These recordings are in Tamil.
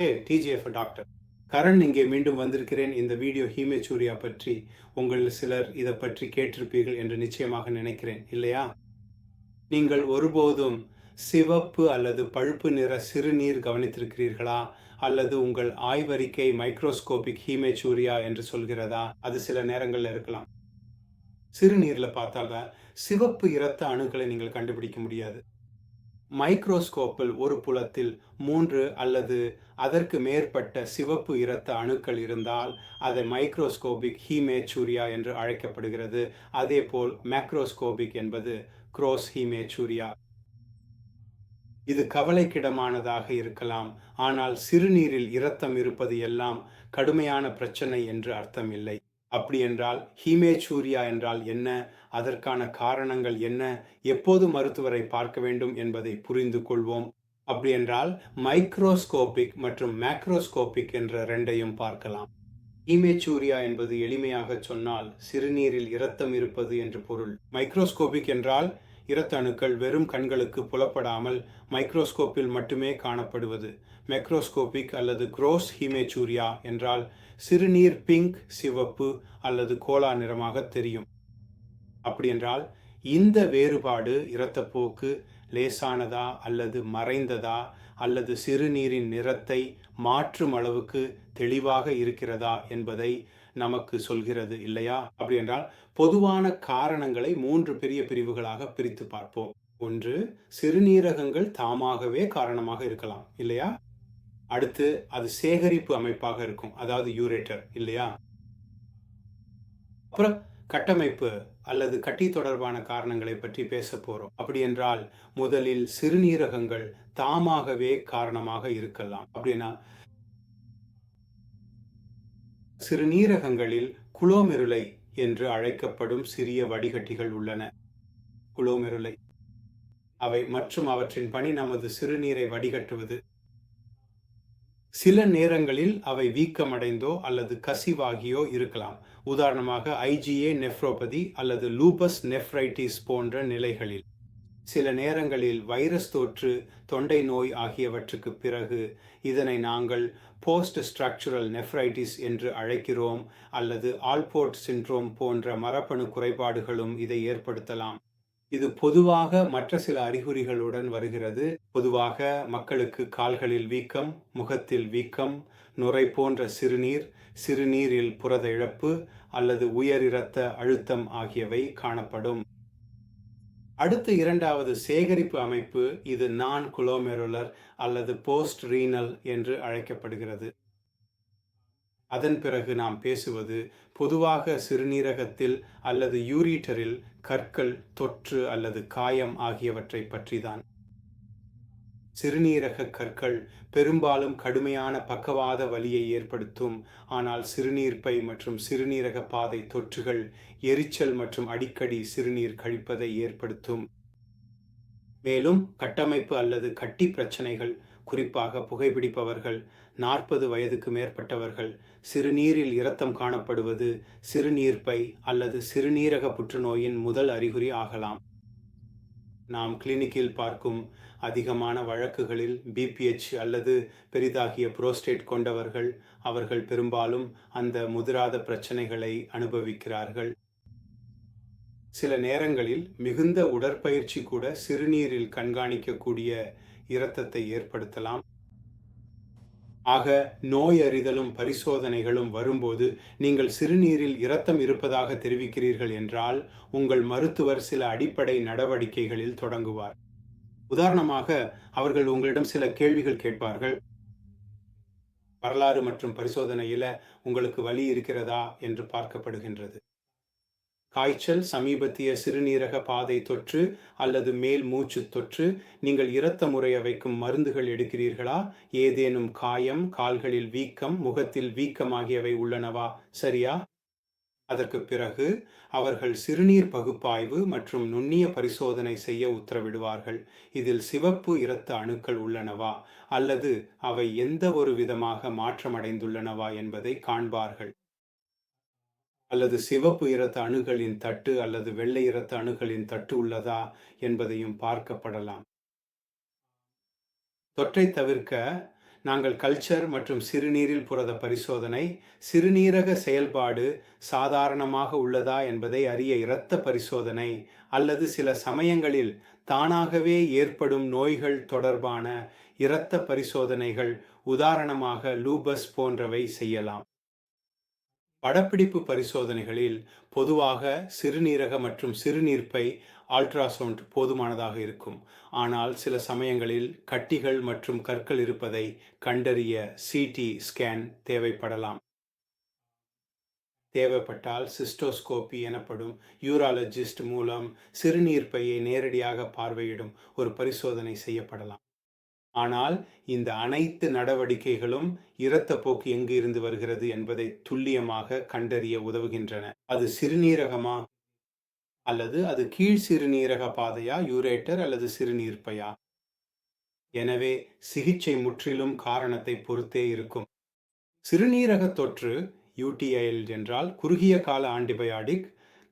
ஏ டிஜிஎஃப் டாக்டர் கரண் இங்கே மீண்டும் வந்திருக்கிறேன். இந்த வீடியோ ஹீமேச்சூரியா பற்றி உங்கள் சிலர் இதை பற்றி கேட்டிருப்பீர்கள் என்று நிச்சயமாக நினைக்கிறேன். இல்லையா? நீங்கள் ஒருபோதும் சிவப்பு அல்லது பழுப்பு நிற சிறுநீர் கவனித்திருக்கிறீர்களா? அல்லது உங்கள் ஆய்வறிக்கை மைக்ரோஸ்கோபிக் ஹீமேச்சூரியா என்று சொல்கிறதா? அது சில நேரங்களில் இருக்கலாம். சிறுநீரில் பார்த்தால சிவப்பு இரத்த அணுக்களை நீங்கள் கண்டுபிடிக்க முடியாது. மைக்ரோஸ்கோப்பில் ஒரு புலத்தில் மூன்று அல்லது அதற்கு மேற்பட்ட சிவப்பு இரத்த அணுக்கள் இருந்தால் அதை மைக்ரோஸ்கோபிக் ஹீமேச்சூரியா என்று அழைக்கப்படுகிறது. அதேபோல் மேக்ரோஸ்கோபிக் என்பது குரோஸ் ஹீமேச்சூரியா. இது கவலைக்கிடமானதாக இருக்கலாம். ஆனால் சிறுநீரில் இரத்தம் இருப்பது எல்லாம் கடுமையான பிரச்சனை என்று அர்த்தமில்லை. அப்படி என்றால் ஹீமேச்சூரியா என்றால் என்ன? அதற்கான காரணங்கள் என்ன? எப்போது மருத்துவரை பார்க்க வேண்டும் என்பதை புரிந்து கொள்வோம். அப்படி என்றால் மைக்ரோஸ்கோபிக் மற்றும் மேக்ரோஸ்கோபிக் என்ற ரெண்டையும் பார்க்கலாம். ஹீமேச்சூரியா என்பது எளிமையாக சொன்னால் சிறுநீரில் இரத்தம் இருப்பது என்று பொருள். மைக்ரோஸ்கோபிக் என்றால் இரத்த அணுக்கள் வெறும் கண்களுக்கு புலப்படாமல் மைக்ரோஸ்கோப்பில் மட்டுமே காணப்படுவது. மைக்ரோஸ்கோபிக் அல்லது குரோஸ் ஹீமேச்சூரியா என்றால் சிறுநீர் பிங்க் சிவப்பு அல்லது கோலா நிறமாக தெரியும். அப்படி என்றால் இந்த வேறுபாடு இரத்தப்போக்கு லேசானதா அல்லது மறைந்ததா அல்லது சிறுநீரின் நிறத்தை மாற்றும் அளவுக்கு தெளிவாக இருக்கிறதா என்பதை நமக்கு சொல்கிறது இல்லையா? அப்படி என்றால் பொதுவான காரணங்களை மூன்று பெரிய பிரிவுகளாக பிரித்து பார்ப்போம். ஒன்று சிறுநீரகங்கள் தாமாகவே காரணமாக இருக்கலாம் இல்லையா? அடுத்து அது சேகரிப்பு அமைப்பாக இருக்கும் அதாவது யூரேட்டர் இல்லையா? அப்புறம் கட்டமைப்பு அல்லது கட்டி தொடர்பான காரணங்களை பற்றி பேச போறோம். அப்படி என்றால் முதலில் சிறுநீரகங்கள் தாமாகவே காரணமாக இருக்கலாம். அப்படின்னா சிறுநீரகங்களில் குளோமெருளை என்று அழைக்கப்படும் சிறிய வடிகட்டிகள் உள்ளன. குளோமெருளை. அவை மற்றும் அவற்றின் பணி நமது சிறுநீரை வடிகட்டுவது. சில நேரங்களில் அவை வீக்கமடைந்தோ அல்லது கசிவாகியோ இருக்கலாம். உதாரணமாக ஐஜிஏ நெஃப்ரோபதி அல்லது லூபஸ் நெஃப்ரைட்டிஸ் போன்ற நிலைகளில். சில நேரங்களில் வைரஸ் தொற்று தொண்டை நோய் ஆகியவற்றுக்கு பிறகு இதனை நாங்கள் போஸ்ட் ஸ்ட்ரக்சுரல் நெஃப்ரைட்டிஸ் என்று அழைக்கிறோம் அல்லது ஆல்போர்ட் சின்ட்ரோம் போன்ற மரபணு குறைபாடுகளும் இதை ஏற்படுத்தலாம். இது பொதுவாக மற்ற சில அறிகுறிகளுடன் வருகிறது. பொதுவாக மக்களுக்கு கால்களில் வீக்கம் முகத்தில் வீக்கம் நுரை போன்ற சிறுநீர் சிறுநீரில் புரத இழப்பு அல்லது உயர் இரத்த அழுத்தம் ஆகியவை காணப்படும். அடுத்த இரண்டாவது சேகரிப்பு அமைப்பு இது நான் குளோமெருலர் அல்லது போஸ்ட் ரீனல் என்று அழைக்கப்படுகிறது. அதன் பிறகு நாம் பேசுவது பொதுவாக சிறுநீரகத்தில் அல்லது யூரீட்டரில் கற்கள் தொற்று அல்லது காயம் ஆகியவற்றை பற்றிதான். சிறுநீரக கற்கள் பெரும்பாலும் கடுமையான பக்கவாத வலியை ஏற்படுத்தும். ஆனால் சிறுநீர்ப்பை மற்றும் சிறுநீரக பாதை தொற்றுகள் எரிச்சல் மற்றும் அடிக்கடி சிறுநீர் கழிப்பதை ஏற்படுத்தும். மேலும் கட்டமைப்பு அல்லது கட்டி பிரச்சனைகள் குறிப்பாக புகைப்பிடிப்பவர்கள் நாற்பது வயதுக்கு மேற்பட்டவர்கள் சிறுநீரில் இரத்தம் காணப்படுவது சிறுநீர்ப்பை அல்லது சிறுநீரக புற்றுநோயின் முதல் அறிகுறி ஆகலாம். நாம் கிளினிக்கில் பார்க்கும் அதிகமான வழக்குகளில் பிபிஹெச் அல்லது பெரிதாகிய புரோஸ்டேட் கொண்டவர்கள் அவர்கள் பெரும்பாலும் அந்த முதிராத பிரச்சனைகளை அனுபவிக்கிறார்கள். சில நேரங்களில் மிகுந்த உடற்பயிற்சி கூட சிறுநீரில் கண்காணிக்கக்கூடிய இரத்தத்தை ஏற்படுத்தலாம். ஆக நோய் அறிதலும் பரிசோதனைகளும் வரும்போது நீங்கள் சிறுநீரில் இரத்தம் இருப்பதாக தெரிவிக்கிறீர்கள் என்றால் உங்கள் மருத்துவர் சில அடிப்படை நடவடிக்கைகளில் தொடங்குவார். உதாரணமாக அவர்கள் உங்களிடம் சில கேள்விகள் கேட்பார்கள். வரலாறு மற்றும் பரிசோதனையில் உங்களுக்கு வலி இருக்கிறதா என்று பார்க்கப்படுகின்றது. காய்ச்சல் சமீபத்திய சிறுநீரக பாதை தொற்று அல்லது மேல் மூச்சு தொற்று நீங்கள் இரத்த முறைய வைக்கும் மருந்துகள் எடுக்கிறீர்களா? ஏதேனும் காயம் கால்களில் வீக்கம் முகத்தில் வீக்கம் ஆகியவை உள்ளனவா? சரியா? அதற்கு பிறகு அவர்கள் சிறுநீர் பகுப்பாய்வு மற்றும் நுண்ணிய பரிசோதனை செய்ய உத்தரவிடுவார்கள். இதில் சிவப்பு இரத்த அணுக்கள் உள்ளனவா? அல்லது அவை எந்த ஒரு விதமாக மாற்றமடைந்துள்ளனவா என்பதை காண்பார்கள். அல்லது சிவப்பு இரத்த அணுகளின் தட்டு அல்லது வெள்ளை இரத்த அணுகளின் தட்டு உள்ளதா என்பதையும் பார்க்கப்படலாம். தொற்றை தவிர்க்க நாங்கள் கல்ச்சர் மற்றும் சிறுநீரில் புரத பரிசோதனை சிறுநீரக செயல்பாடு சாதாரணமாக உள்ளதா என்பதை அறிய இரத்த பரிசோதனை அல்லது சில சமயங்களில் தானாகவே ஏற்படும் நோய்கள் தொடர்பான இரத்த பரிசோதனைகள் உதாரணமாக லூபஸ் போன்றவை செய்யலாம். படப்பிடிப்பு பரிசோதனைகளில் பொதுவாக சிறுநீரக மற்றும் சிறுநீர்ப்பை அல்ட்ராசவுண்ட் போதுமானதாக இருக்கும். ஆனால் சில சமயங்களில் கட்டிகள் மற்றும் கற்கள் இருப்பதை கண்டறிய சிடி ஸ்கேன் தேவைப்படலாம். தேவைப்பட்டால் சிஸ்டோஸ்கோபி எனப்படும் யூராலஜிஸ்ட் மூலம் சிறுநீர்ப்பையை நேரடியாக பார்வையிடும் ஒரு பரிசோதனை செய்யப்படலாம். ஆனால் இந்த அனைத்து நடவடிக்கைகளும் இரத்தப்போக்கு எங்கு இருந்து வருகிறது என்பதை துல்லியமாக கண்டறிய உதவுகின்றன. அது சிறுநீரகமா? அல்லது அது கீழ் சிறுநீரக பாதையா யூரேட்டர் அல்லது சிறுநீர்ப்பையா? எனவே சிகிச்சை முற்றிலும் காரணத்தை பொறுத்தே இருக்கும். சிறுநீரக தொற்று யூடிஐஎல் என்றால் குறுகிய கால ஆன்டிபயாடிக்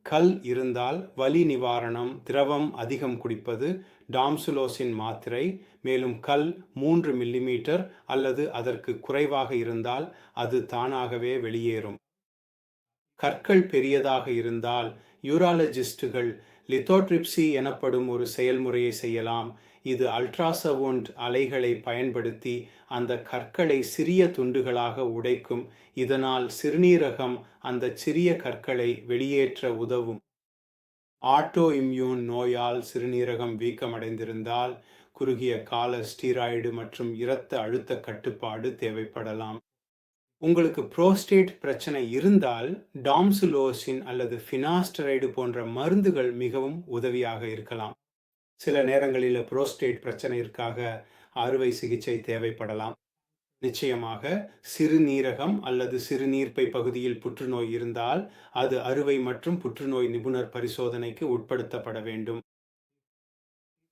கல் இருந்தால் வலி நிவாரணம் திரவம் அதிகம் குடிப்பது டாம்சுலோசின் மாத்திரை மேலும் கல் மூன்று மில்லிமீட்டர் அல்லது அதற்கு குறைவாக இருந்தால் அது தானாகவே வெளியேறும். கற்கள் பெரியதாக இருந்தால் யூராலஜிஸ்டுகள் லித்தோட்ரிப்சி எனப்படும் ஒரு செயல்முறையை செய்யலாம். இது அல்ட்ராசவுண்ட் அலைகளை பயன்படுத்தி அந்த கற்களை சிறிய துண்டுகளாக உடைக்கும். இதனால் சிறுநீரகம் அந்த சிறிய கற்களை வெளியேற்ற உதவும். ஆட்டோ இம்யூன் நோயால் சிறுநீரகம் வீக்கமடைந்திருந்தால் குறுகிய கால ஸ்டீராய்டு மற்றும் இரத்த அழுத்த கட்டுப்பாடு தேவைப்படலாம். உங்களுக்கு புரோஸ்டேட் பிரச்சனை இருந்தால் டாம்சுலோசின் அல்லது ஃபினாஸ்டரைடு போன்ற மருந்துகள் மிகவும் உதவியாக இருக்கலாம். சில நேரங்களில் புரோஸ்டேட் பிரச்சனையிற்காக அறுவை சிகிச்சை தேவைப்படலாம். நிச்சயமாக சிறுநீரகம் அல்லது சிறுநீர்ப்பை பகுதியில் புற்றுநோய் இருந்தால் அது அறுவை மற்றும் புற்றுநோய் நிபுணர் பரிசோதனைக்கு உட்படுத்தப்பட வேண்டும்.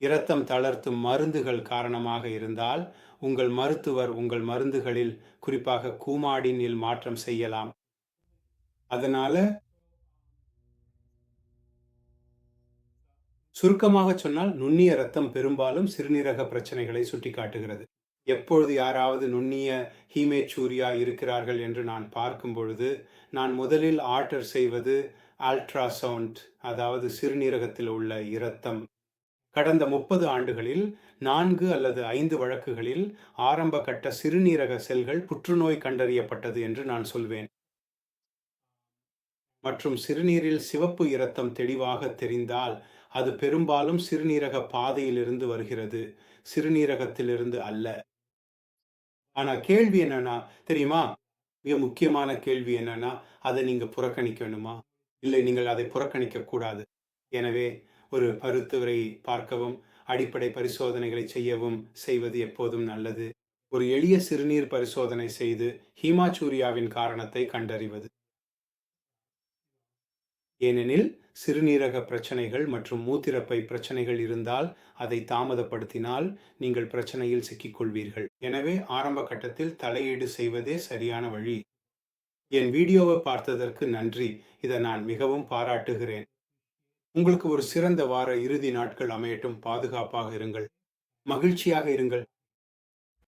இரத்தம் தளர்த்தும் மருந்துகள் காரணமாக இருந்தால் உங்கள் மருத்துவர் உங்கள் மருந்துகளில் குறிப்பாக கூமாடினில் மாற்றம் செய்யலாம். அதனால சுருக்கமாக சொன்னால் நுண்ணிய ரத்தம் பெரும்பாலும் சிறுநீரக பிரச்சனைகளை சுட்டிக்காட்டுகிறது. எப்பொழுது யாராவது நுண்ணிய ஹீமேச்சூரியா இருக்கிறார்கள் என்று நான் பார்க்கும் பொழுது நான் முதலில் ஆர்டர் செய்வது அல்ட்ராசவுண்ட் அதாவது சிறுநீரகத்தில் உள்ள இரத்தம். கடந்த முப்பது ஆண்டுகளில் நான்கு அல்லது ஐந்து வழக்குகளில் ஆரம்ப கட்ட சிறுநீரக செல்கள் புற்றுநோய் கண்டறியப்பட்டது என்று நான் சொல்வேன். மற்றும் சிறுநீரில் சிவப்பு இரத்தம் தெளிவாக தெரிந்தால் அது பெரும்பாலும் சிறுநீரக பாதையிலிருந்து வருகிறது. சிறுநீரகத்திலிருந்து அல்ல. ஆனா கேள்வி என்னன்னா தெரியுமா? மிக முக்கியமான கேள்வி என்னன்னா அதை நீங்க புறக்கணிக்கணுமா? இல்லை நீங்கள் அதை புறக்கணிக்க கூடாது. எனவே ஒரு மருத்துவரை பார்க்கவும் அடிப்படை பரிசோதனைகளை செய்யவும் செய்வது எப்போதும் நல்லது. ஒரு எளிய சிறுநீர் பரிசோதனை செய்து ஹீமாச்சூரியாவின் காரணத்தை கண்டறிவது. ஏனெனில் சிறுநீரக பிரச்சனைகள் மற்றும் மூத்திரப்பை பிரச்சனைகள் இருந்தால் அதை தாமதப்படுத்தினால் நீங்கள் பிரச்சனையில் சிக்கிக்கொள்வீர்கள். எனவே ஆரம்ப கட்டத்தில் தலையீடு செய்வதே சரியான வழி. என் வீடியோவை பார்த்ததற்கு நன்றி. இதை நான் மிகவும் பாராட்டுகிறேன். உங்களுக்கு ஒரு சிறந்த வார இறுதி நாட்கள் அமையட்டும். பாதுகாப்பாக இருங்கள். மகிழ்ச்சியாக இருங்கள்.